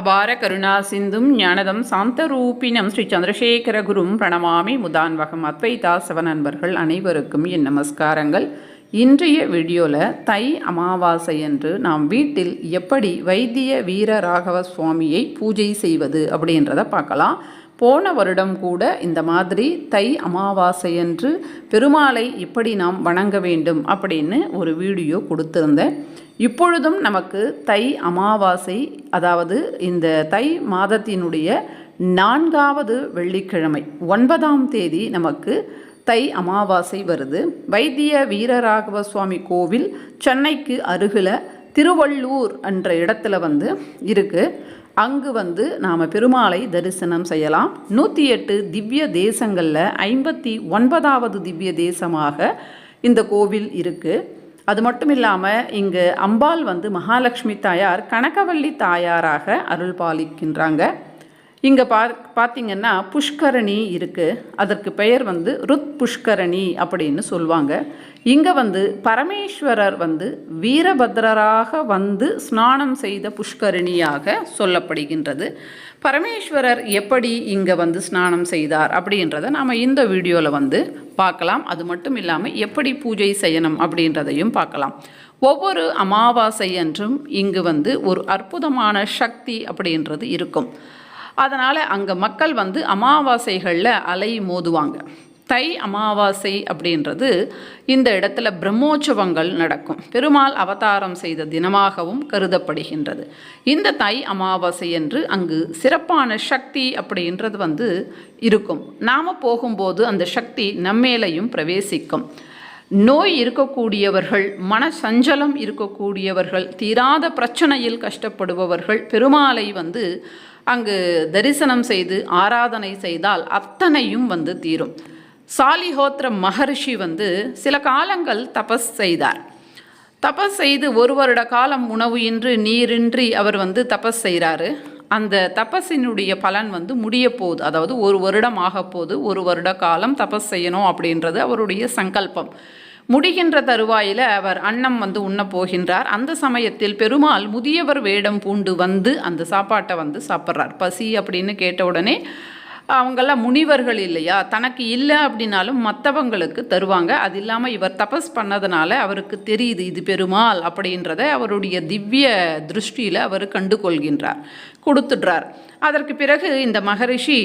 அபார கருணா சிந்தும் ஞானதம் சாந்தரூபினம் ஸ்ரீ சந்திரசேகர குரும் பிரணமாமி முதான்வகம் அத்வைதாசவ நண்பர்கள் அனைவருக்கும் என் நமஸ்காரங்கள். இன்றைய வீடியோவில் தை அமாவாசை என்று நாம் வீட்டில் எப்படி வைத்திய வீர ராகவ சுவாமியை பூஜை செய்வது அப்படின்றத பார்க்கலாம். போன வருடம் கூட இந்த மாதிரி தை அமாவாசையன்று பெருமாளை இப்படி நாம் வணங்க வேண்டும் அப்படின்னு ஒரு வீடியோ கொடுத்துருந்தேன். இப்பொழுதும் நமக்கு தை அமாவாசை அதாவது இந்த தை மாதத்தினுடைய நான்காவது வெள்ளிக்கிழமை ஒன்பதாம் தேதி நமக்கு தை அமாவாசை வருது. வைத்திய வீரராகவ சுவாமி கோவில் சென்னைக்கு அருகில் திருவள்ளூர் என்ற இடத்துல வந்து இருக்குது அங்கு வந்து நாம் பெருமாளை தரிசனம் செய்யலாம். நூற்றி எட்டு திவ்ய தேசங்களில் ஐம்பத்தி ஒன்பதாவது திவ்ய தேசமாக இந்த கோவில் இருக்குது அது மட்டும் இல்லாமல் இங்கு அம்பாள் வந்து மகாலட்சுமி தாயார் கனகவள்ளி தாயாராக அருள் பாலிக்கின்றாங்க இங்கே பா பார்த்தீங்கன்னா புஷ்கரணி இருக்குது அதற்கு பெயர் வந்து ருத் புஷ்கரணி அப்படின்னு சொல்லுவாங்க இங்கே வந்து பரமேஸ்வரர் வந்து வீரபத்ரராக வந்து ஸ்நானம் செய்த புஷ்கரணியாக சொல்லப்படுகின்றது. பரமேஸ்வரர் எப்படி இங்கே வந்து ஸ்நானம் செய்தார் அப்படின்றத நாம் இந்த வீடியோவில் வந்து பார்க்கலாம். அது மட்டும் இல்லாமல் எப்படி பூஜை செய்யணும் அப்படின்றதையும் பார்க்கலாம். ஒவ்வொரு அமாவாசை அன்றும் இங்கு வந்து ஒரு அற்புதமான சக்தி அப்படின்றது இருக்கும். அதனால் அங்கே மக்கள் வந்து அமாவாசைகளில் அலை மோதுவாங்க. தை அமாவாசை அப்படின்றது இந்த இடத்துல பிரம்மோற்சவங்கள் நடக்கும். பெருமாள் அவதாரம் செய்த தினமாகவும் கருதப்படுகின்றது. இந்த தை அமாவாசை என்று அங்கு சிறப்பான சக்தி அப்படின்றது வந்து இருக்கும். நாம் போகும்போது அந்த சக்தி நம்மேலையும் பிரவேசிக்கும். நோய் இருக்கக்கூடியவர்கள் மன சஞ்சலம் இருக்கக்கூடியவர்கள் தீராத பிரச்சனையில் கஷ்டப்படுபவர்கள் பெருமாளை வந்து அங்கு தரிசனம் செய்து ஆராதனை செய்தால் அத்தனையும் வந்து தீரும். சாலிஹோத்திர மகர்ஷி வந்து சில காலங்கள் தபஸ் செய்தார். தபஸ் செய்து ஒரு வருட காலம் உணவு இன்றி நீரின்றி அவர் வந்து தபஸ் செய்கிறாரு அந்த தபஸினுடைய பலன் வந்து முடிய போகுது அதாவது ஒரு வருடம் ஆக போது ஒரு வருட காலம் தபஸ் செய்யணும் அப்படின்றது அவருடைய சங்கல்பம். முடிகின்ற தருவாயில் அவர் அன்னம் வந்து உண்ண போகின்றார். அந்த சமயத்தில் பெருமாள் முதியவர் வேடம் பூண்டு வந்து அந்த சாப்பாட்டை வந்து சாப்பிட்றார். பசி அப்படின்னு கேட்ட உடனே அவங்கெல்லாம் முனிவர்கள் இல்லையா? தனக்கு இல்லை அப்படின்னாலும் மற்றவங்களுக்கு தருவாங்க. அது இல்லாமல் இவர் தபஸ் பண்ணதுனால அவருக்கு தெரியுது இது பெருமாள் அப்படின்றத அவருடைய திவ்ய திருஷ்டியில் அவர் கண்டு கொள்கின்றார் கொடுத்துடுறார். அதற்கு பிறகு இந்த மகரிஷி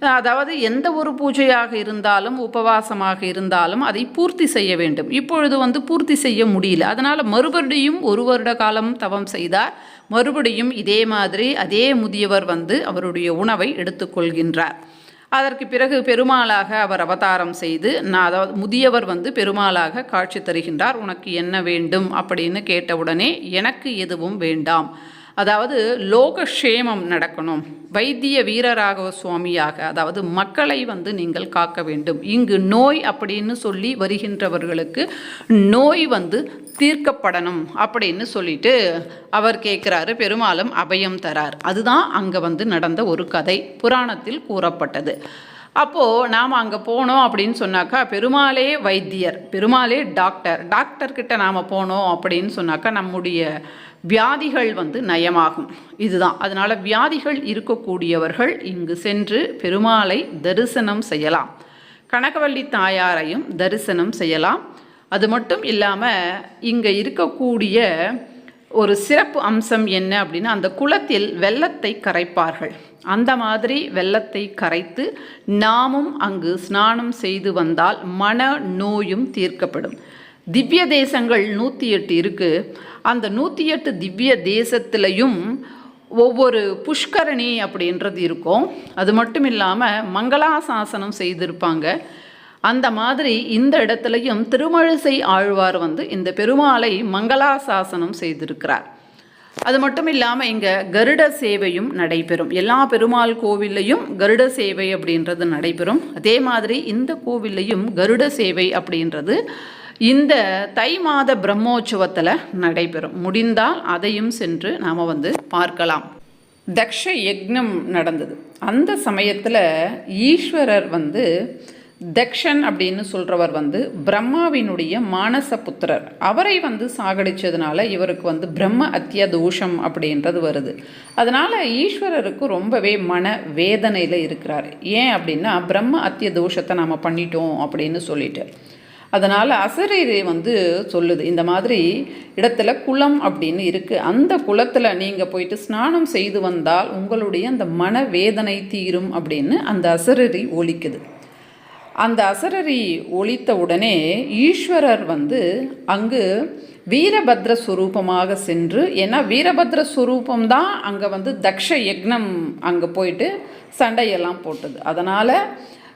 அதாவது எந்த ஒரு பூஜையாக இருந்தாலும் உபவாசமாக இருந்தாலும் அதை பூர்த்தி செய்ய வேண்டும். இப்பொழுது வந்து பூர்த்தி செய்ய முடியல. அதனால் மறுபடியும் ஒரு வருட காலம் தவம் செய்தார். மறுபடியும் இதே மாதிரி அதே முதியவர் வந்து அவருடைய உணவை எடுத்துக்கொள்கின்றார் அதற்கு பிறகு பெருமாளாக அவர் அவதாரம் செய்து நான் அதாவது முதியவர் வந்து பெருமாளாக காட்சி தருகின்றார். உனக்கு என்ன வேண்டும்? அப்படின்னு கேட்டவுடனே எனக்கு எதுவும் வேண்டாம். அதாவது லோகக்ஷேமம் நடக்கணும். வைத்திய வீரராகவ சுவாமியாக அதாவது மக்களை வந்து நீங்கள் காக்க வேண்டும். இங்கு நோய் அப்படின்னு சொல்லி வருகின்றவர்களுக்கு நோய் வந்து தீர்க்கப்படணும் அப்படின்னு சொல்லிட்டு அவர் கேட்குறாரு. பெருமாளும் அபயம் தரார். அதுதான் அங்கே வந்து நடந்த ஒரு கதை. புராணத்தில் கூறப்பட்டது. அப்போது நாம் அங்கே போனோம் அப்படின்னு சொன்னாக்கா பெருமாளே வைத்தியர் பெருமாளே டாக்டர் டாக்டர்கிட்ட நாம் போனோம் அப்படின்னு சொன்னாக்கா நம்முடைய வியாதிகள் வந்து நயமாகும். இதுதான். அதனால் வியாதிகள் இருக்கக்கூடியவர்கள் இங்கு சென்று பெருமாளை தரிசனம் செய்யலாம். கனகவல்லி தாயாரையும் தரிசனம் செய்யலாம். அது மட்டும் இல்லாமல் இங்கே இருக்கக்கூடிய ஒரு சிறப்பு அம்சம் என்ன அப்படின்னா அந்த குளத்தில் வெள்ளத்தை கரைப்பார்கள். அந்த மாதிரி வெள்ளத்தை கரைத்து நாமும் அங்கு ஸ்நானம் செய்து வந்தால் மன நோயும் தீர்க்கப்படும். திவ்ய தேசங்கள் நூற்றி எட்டு இருக்குது அந்த நூற்றி எட்டு திவ்ய தேசத்துலையும் ஒவ்வொரு புஷ்கரணி அப்படின்றது இருக்கும். அது மட்டும் இல்லாமல் மங்களாசாசனம் செய்திருப்பாங்க. அந்த மாதிரி இந்த இடத்துலையும் திருமழிசை ஆழ்வார் வந்து இந்த பெருமாளை மங்களாசாசனம் செய்திருக்கிறார். அது மட்டும் இல்லாமல் இங்கே கருட சேவையும் நடைபெறும். எல்லா பெருமாள் கோவில்லையும் கருட சேவை அப்படின்றது நடைபெறும். அதே மாதிரி இந்த கோவில்லையும் கருட சேவை அப்படின்றது இந்த தை மாத பிரம்மோற்சவத்தில் நடைபெறும். முடிந்தால் அதையும் சென்று நாம் வந்து பார்க்கலாம். தக்ஷ யக்னம் நடந்தது. அந்த சமயத்தில் ஈஸ்வரர் வந்து தக்ஷன் அப்படின்னு சொல்கிறவர் வந்து பிரம்மாவினுடைய மானச புத்திரர் அவரை வந்து சாகடிச்சதுனால இவருக்கு வந்து பிரம்ம அத்திய தோஷம் அப்படின்றது வருது. அதனால் ஈஸ்வரருக்கு ரொம்பவே மன வேதனையில் இருக்கிறார். ஏன் அப்படின்னா பிரம்ம அத்திய தோஷத்தை நம்ம பண்ணிட்டோம் அப்படின்னு சொல்லிட்டு. அதனால் அசரீரை வந்து சொல்லுது இந்த மாதிரி இடத்துல குளம் அப்படின்னு இருக்குது அந்த குளத்தில் நீங்கள் போயிட்டு ஸ்நானம் செய்து வந்தால் உங்களுடைய அந்த மன வேதனை தீரும் அப்படின்னு அந்த அசரீரி ஒலிக்குது. அந்த அசரரி ஒழித்த உடனே ஈஸ்வரர் வந்து அங்கு வீரபத்ர ஸ்வரூபமாக சென்று ஏன்னா வீரபத்ர ஸ்வரூபம் தான் அங்கே வந்து தக்ஷ யக்னம் அங்கே போயிட்டு சண்டையெல்லாம் போட்டது. அதனால்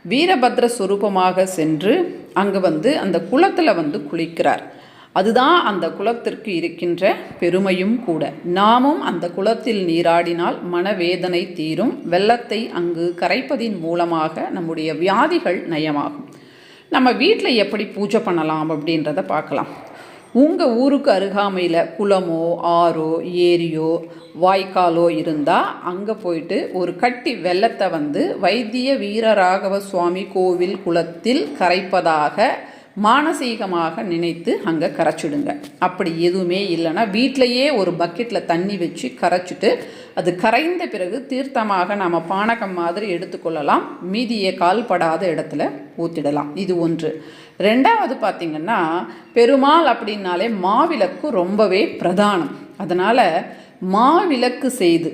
வீரபத்ர ஸ்வரூபமாக சென்று அங்கே வந்து அந்த குளத்தில் வந்து குளிக்கிறார். அதுதான் அந்த குலத்திற்கு இருக்கின்ற பெருமையும் கூட. நாமும் அந்த குலத்தில் நீராடினால் மனவேதனை தீரும். வெள்ளத்தை அங்கு கரைப்பதின் மூலமாக நம்முடைய வியாதிகள் நயமாகும். நம்ம வீட்டில் எப்படி பூஜை பண்ணலாம் அப்படின்றத பார்க்கலாம். உங்கள் ஊருக்கு அருகாமையில் குளமோ ஆறோ ஏரியோ வாய்க்காலோ இருந்தால் அங்கே போயிட்டு ஒரு கட்டி வெள்ளத்தை வந்து வைத்திய வீரராகவ சுவாமி கோவில் குளத்தில் கரைப்பதாக மானசீகமாக நினைத்து அங்கே கரைச்சிடுங்க. அப்படி எதுவுமே இல்லைன்னா வீட்டிலையே ஒரு பக்கெட்டில் தண்ணி வச்சு கரைச்சிட்டு அது கரைந்த பிறகு தீர்த்தமாக நாம் பானகம் மாதிரி எடுத்துக்கொள்ளலாம். மீதியை கால்படாத இடத்துல ஊற்றிடலாம் இது ஒன்று. ரெண்டாவது பார்த்திங்கன்னா பெருமாள் அப்படின்னாலே மாவிளக்கு ரொம்பவே பிரதானம். அதனால் மாவிளக்கு செய்து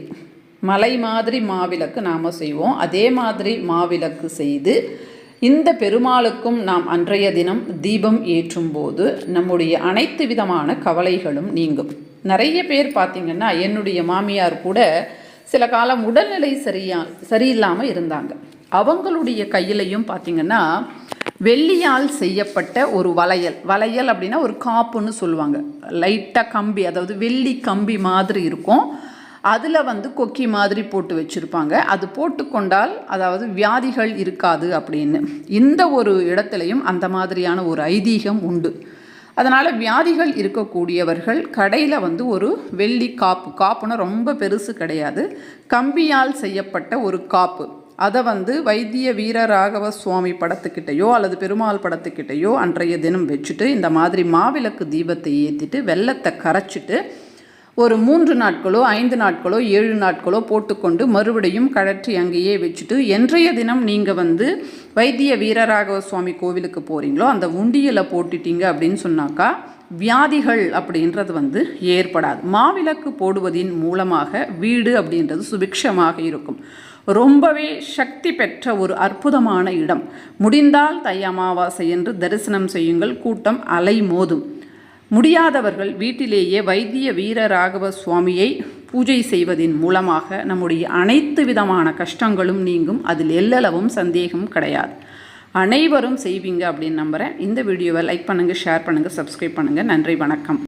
மலை மாதிரி மாவிளக்கு நாம் செய்வோம். அதே மாதிரி மாவிளக்கு செய்து இந்த பெருமாளுக்கும் நாம் அன்றைய தினம் தீபம் ஏற்றும் போது நம்முடைய அனைத்து விதமான கவலைகளும் நீங்கும். நிறைய பேர் பார்த்திங்கன்னா என்னுடைய மாமியார் கூட சில காலம் உடல்நிலை சரியா சரியில்லாமல் இருந்தாங்க. அவங்களுடைய கையிலையும் பார்த்திங்கன்னா வெள்ளியால் செய்யப்பட்ட ஒரு வளையல். வளையல் அப்படின்னா ஒரு காப்புன்னு சொல்லுவாங்க. லைட்டாக கம்பி அதாவது வெள்ளி கம்பி மாதிரி இருக்கும். அதில் வந்து கொக்கி மாதிரி போட்டு வச்சுருப்பாங்க. அது போட்டுக்கொண்டால் அதாவது வியாதிகள் இருக்காது அப்படின்னு. இந்த ஒரு இடத்துலையும் அந்த மாதிரியான ஒரு ஐதீகம் உண்டு. அதனால் வியாதிகள் இருக்கக்கூடியவர்கள் கடையில் வந்து ஒரு வெள்ளி காப்பு காப்புனா ரொம்ப பெருசு கிடையாது. கம்பியால் செய்யப்பட்ட ஒரு காப்பு. அதை வந்து வைத்திய வீர ராகவ சுவாமி படத்துக்கிட்டேயோ அல்லது பெருமாள் படத்துக்கிட்டேயோ அன்றைய தினம் வச்சுட்டு இந்த மாதிரி மாவிளக்கு தீபத்தை ஏற்றிட்டு வெள்ளத்தை கரைச்சிட்டு ஒரு மூன்று நாட்களோ ஐந்து நாட்களோ ஏழு நாட்களோ போட்டுக்கொண்டு மறுபடியும் கழற்றி அங்கேயே வச்சுட்டு என்றைய தினம் நீங்கள் வந்து வைத்திய வீரராகவ சுவாமி கோவிலுக்கு போகிறீங்களோ அந்த உண்டியலை போட்டுட்டீங்க அப்படின்னு சொன்னாக்கா வியாதிகள் அப்படின்றது வந்து ஏற்படாது. மாவிளக்கு போடுவதின் மூலமாக வீடு அப்படின்றது சுபிக்ஷமாக இருக்கும். ரொம்பவே சக்தி பெற்ற ஒரு அற்புதமான இடம். முடிந்தால் தை அமாவாசை என்று தரிசனம் செய்யுங்கள். கூட்டம் அலை மோதும் முடியாதவர்கள் வீட்டிலேயே வைத்திய வீர ராகவ சுவாமியை பூஜை செய்வதின் மூலமாக நம்முடைய அனைத்து விதமான கஷ்டங்களும் நீங்கும். அதில் எல்லளவும் சந்தேகம் கிடையாது. அனைவரும் செய்வீங்க அப்படின்னு நம்புகிறேன் இந்த வீடியோவை லைக் பண்ணுங்கள் ஷேர் பண்ணுங்கள் சப்ஸ்கிரைப் பண்ணுங்கள் நன்றி வணக்கம்.